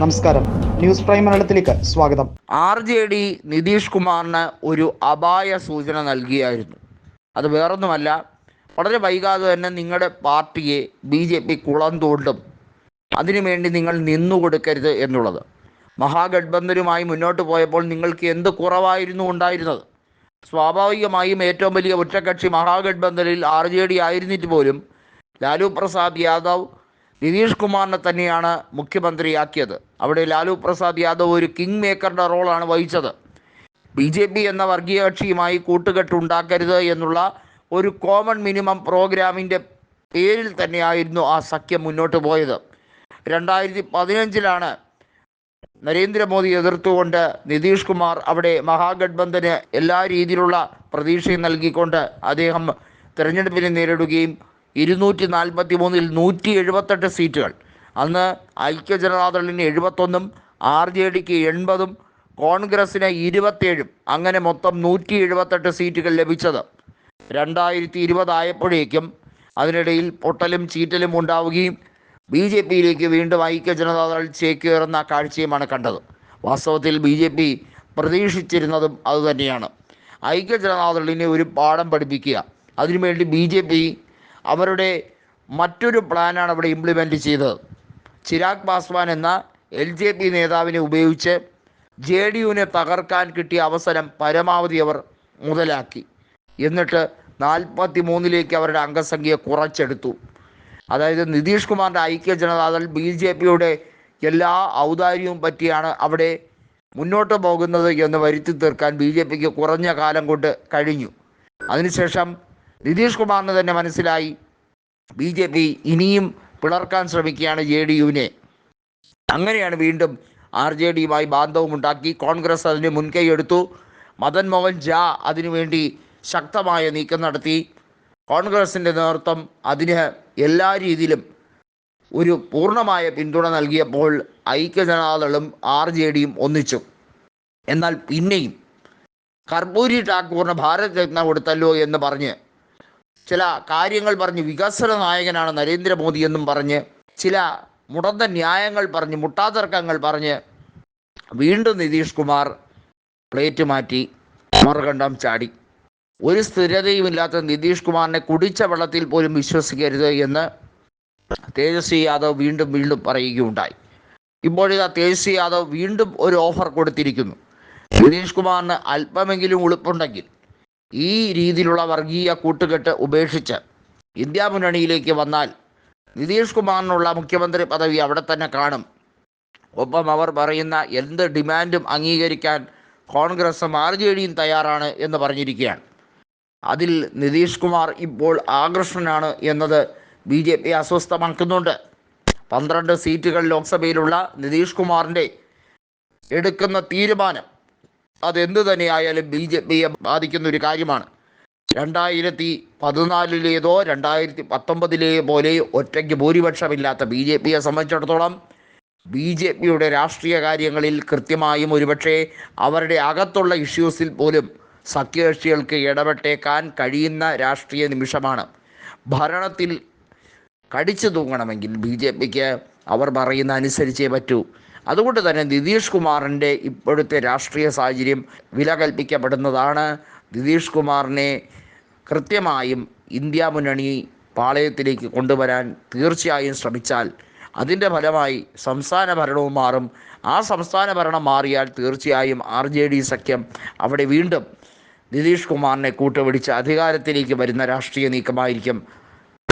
നമസ്കാരം. News prime മലയാളത്തിലേക്ക് സ്വാഗതം. ആർ ജെ ഡി നിതീഷ് കുമാറിന് ഒരു അപായ സൂചന നൽകിയായിരുന്നു. അത് വേറൊന്നുമല്ല വളരെ വൈകാതെ തന്നെ നിങ്ങളുടെ പാർട്ടിയെ ബി ജെ പി കുളം തോണ്ടും അതിനുവേണ്ടി നിങ്ങൾ നിന്നുകൊടുക്കരുത് എന്നുള്ളത്. മഹാഗഡ്ബന്ധനുമായി മുന്നോട്ട് പോയപ്പോൾ നിങ്ങൾക്ക് എന്ത് കുറവായിരുന്നു ഉണ്ടായിരുന്നത്? സ്വാഭാവികമായും ഏറ്റവും വലിയ ഒറ്റക്കക്ഷി മഹാഗഡ്ബന്ധനിൽ ആർ ജെ ഡി ആയിരുന്നിട്ട് പോലും ലാലു പ്രസാദ് യാദവ് നിതീഷ് കുമാറിനെ തന്നെയാണ് മുഖ്യമന്ത്രിയാക്കിയത്. അവിടെ ലാലു പ്രസാദ് യാദവ് ഒരു കിങ് മേക്കറുടെ റോളാണ് വഹിച്ചത്. ബി ജെ പി എന്ന വർഗീയ കക്ഷിയുമായി കൂട്ടുകെട്ടുണ്ടാക്കരുത് എന്നുള്ള ഒരു കോമൺ മിനിമം പ്രോഗ്രാമിന്റെ പേരിൽ തന്നെയായിരുന്നു ആ സഖ്യം മുന്നോട്ട് പോയത്. രണ്ടായിരത്തി പതിനഞ്ചിലാണ് നരേന്ദ്രമോദി എതിർത്തുകൊണ്ട് നിതീഷ് കുമാർ അവിടെ മഹാഗഡ്ബന്ധന് എല്ലാ രീതിയിലുള്ള പ്രതീക്ഷയും നൽകിക്കൊണ്ട് അദ്ദേഹം തിരഞ്ഞെടുപ്പിനെ നേരിടുകയും ഇരുന്നൂറ്റി നാൽപ്പത്തി മൂന്നിൽ നൂറ്റി എഴുപത്തെട്ട് സീറ്റുകൾ. അന്ന് ഐക്യ ജനതാദളിന് എഴുപത്തൊന്നും ആർ ജെ ഡിക്ക് എൺപതും കോൺഗ്രസ്സിന് ഇരുപത്തേഴും അങ്ങനെ മൊത്തം നൂറ്റി എഴുപത്തെട്ട് സീറ്റുകൾ ലഭിച്ചത്. രണ്ടായിരത്തി ഇരുപതായപ്പോഴേക്കും അതിനിടയിൽ പൊട്ടലും ചീറ്റലും ഉണ്ടാവുകയും ബി ജെ പിയിലേക്ക് വീണ്ടും ഐക്യ ജനതാദൾ ചേക്കേറുന്ന കാഴ്ചയുമാണ് കണ്ടത്. വാസ്തവത്തിൽ ബി ജെ പി പ്രതീക്ഷിച്ചിരുന്നതും അതുതന്നെയാണ്. ഐക്യ ജനതാദളിനെ ഒരു പാഠം പഠിപ്പിക്കുക. അതിനുവേണ്ടി ബി ജെ പി അവരുടെ മറ്റൊരു പ്ലാനാണ് അവിടെ ഇംപ്ലിമെന്റ് ചെയ്തത്. ചിരാഗ് പാസ്വാൻ എന്ന എൽ ജെ പി നേതാവിനെ ഉപയോഗിച്ച് ജെ ഡി യുവിനെ തകർക്കാൻ കിട്ടിയ അവസരം പരമാവധി അവർ മുതലാക്കി. എന്നിട്ട് നാൽപ്പത്തി മൂന്നിലേക്ക് അവരുടെ അംഗസംഖ്യ കുറച്ചെടുത്തു. അതായത് നിതീഷ് കുമാറിന്റെ ഐക്യ ജനതാദൾ ബി ജെ പിയുടെ എല്ലാ ഔദാര്യവും പറ്റിയാണ് അവിടെ മുന്നോട്ട് പോകുന്നത് എന്ന് വരുത്തി തീർക്കാൻ ബി ജെ പിക്ക് കുറഞ്ഞ കാലം കൊണ്ട് കഴിഞ്ഞു. അതിനുശേഷം നിതീഷ് കുമാറിന് തന്നെ മനസ്സിലായി. ബി ജെ പി ഇനിയും പിളർക്കാൻ ശ്രമിക്കുകയാണ് ജെ ഡി യുവിനെ. അങ്ങനെയാണ് വീണ്ടും ആർ ജെ ഡിയുമായി ബാന്ധവം ഉണ്ടാക്കി. കോൺഗ്രസ് അതിന് മുൻകൈയെടുത്തു മദൻ മോഹൻ ജാ അതിനുവേണ്ടി ശക്തമായ നീക്കം നടത്തി. കോൺഗ്രസിന്റെ നേതൃത്വം അതിന് എല്ലാ രീതിയിലും ഒരു പൂർണമായ പിന്തുണ നൽകിയപ്പോൾ ഐക്യജനതാദളും ആർ ജെ ഡിയും ഒന്നിച്ചു. എന്നാൽ പിന്നെയും കർപ്പൂരി ഠാക്കൂറിന് ഭാരത് രത്ന കൊടുത്തല്ലോ എന്ന് പറഞ്ഞ് ചില കാര്യങ്ങൾ പറഞ്ഞ് വികസന നായകനാണ് നരേന്ദ്രമോദി എന്നും പറഞ്ഞ് ചില മുടന്ത ന്യായങ്ങൾ പറഞ്ഞ് മുട്ടാതർക്കങ്ങൾ പറഞ്ഞ് വീണ്ടും നിതീഷ് കുമാർ പ്ലേറ്റ് മാറ്റി മറുകണ്ഠം ചാടി. ഒരു സ്ഥിരതയുമില്ലാത്ത നിതീഷ് കുമാറിനെ കുടിച്ച വെള്ളത്തിൽ പോലും വിശ്വസിക്കരുത് എന്ന് തേജസ്വി യാദവ് വീണ്ടും വീണ്ടും പറയുകയുണ്ടായി. ഇപ്പോഴിതാ തേജസ്വി യാദവ് വീണ്ടും ഒരു ഓഫർ കൊടുത്തിരിക്കുന്നു. നിതീഷ് കുമാറിന് അല്പമെങ്കിലും ഉളുപ്പുണ്ടെങ്കിൽ ഈ രീതിയിലുള്ള വർഗീയ കൂട്ടുകെട്ട് ഉപേക്ഷിച്ച് ഇന്ത്യ മുന്നണിയിലേക്ക് വന്നാൽ നിതീഷ് കുമാറിനുള്ള മുഖ്യമന്ത്രി പദവി അവിടെ തന്നെ കാണും. ഒപ്പം അവർ പറയുന്ന എന്ത് ഡിമാൻഡും അംഗീകരിക്കാൻ കോൺഗ്രസും ആർ ജെ ഡിയും തയ്യാറാണ് എന്ന് പറഞ്ഞിരിക്കുകയാണ്. അതിൽ നിതീഷ് കുമാർ ഇപ്പോൾ ആകർഷണനാണ് എന്നത് ബി ജെ പി അസ്വസ്ഥമാക്കുന്നുണ്ട്. പന്ത്രണ്ട് സീറ്റുകൾ ലോക്സഭയിലുള്ള നിതീഷ് കുമാറിന്റെ എടുക്കുന്ന തീരുമാനം അതെന്തു തന്നെയായാലും ബി ജെ പിയെ ബാധിക്കുന്ന ഒരു കാര്യമാണ്. രണ്ടായിരത്തി പതിനാലിലേതോ രണ്ടായിരത്തി പത്തൊമ്പതിലേ പോലെ ഒറ്റയ്ക്ക് ഭൂരിപക്ഷമില്ലാത്ത ബി ജെ പിയെ സംബന്ധിച്ചിടത്തോളം ബി ജെ പിയുടെ രാഷ്ട്രീയ കാര്യങ്ങളിൽ കൃത്യമായും ഒരുപക്ഷെ അവരുടെ അകത്തുള്ള ഇഷ്യൂസിൽ പോലും സഖ്യകക്ഷികൾക്ക് ഇടപെട്ടേക്കാൻ കഴിയുന്ന രാഷ്ട്രീയ നിമിഷമാണ്. ഭരണത്തിൽ കടിച്ചു തൂങ്ങണമെങ്കിൽ ബി ജെ പിക്ക് അവർ പറയുന്ന അനുസരിച്ചേ പറ്റൂ. അതുകൊണ്ട് തന്നെ നിതീഷ് കുമാറിന്റെ ഇപ്പോഴത്തെ രാഷ്ട്രീയ സാഹചര്യം വില കൽപ്പിക്കപ്പെടുന്നതാണ്. നിതീഷ് കുമാറിനെ കൃത്യമായും ഇന്ത്യ മുന്നണി പാളയത്തിലേക്ക് കൊണ്ടുവരാൻ തീർച്ചയായും ശ്രമിച്ചാൽ അതിന്റെ ഫലമായി സംസ്ഥാന ഭരണവും മാറും. ആ സംസ്ഥാന ഭരണം മാറിയാൽ തീർച്ചയായും ആർ ജെ ഡി സഖ്യം അവിടെ വീണ്ടും നിതീഷ് കുമാറിനെ കൂട്ടുപിടിച്ച് അധികാരത്തിലേക്ക് വരുന്ന രാഷ്ട്രീയ നീക്കമായിരിക്കും.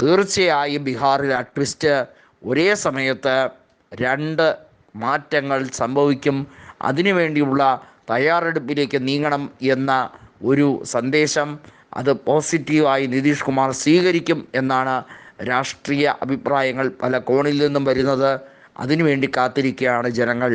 തീർച്ചയായും ബീഹാറിൽ ആ ട്വിസ്റ്റ് ഒരേ സമയത്ത് രണ്ട് മാറ്റങ്ങൾ സംഭവിക്കും. അതിനുവേണ്ടിയുള്ള തയ്യാറെടുപ്പിലേക്ക് നീങ്ങണം എന്ന ഒരു സന്ദേശം അത് പോസിറ്റീവായി നിതീഷ് കുമാർ സ്വീകരിക്കും എന്നാണ് രാഷ്ട്രീയ അഭിപ്രായങ്ങൾ പല കോണിൽ നിന്നും വരുന്നത്. അതിനുവേണ്ടി കാത്തിരിക്കുകയാണ് ജനങ്ങൾ.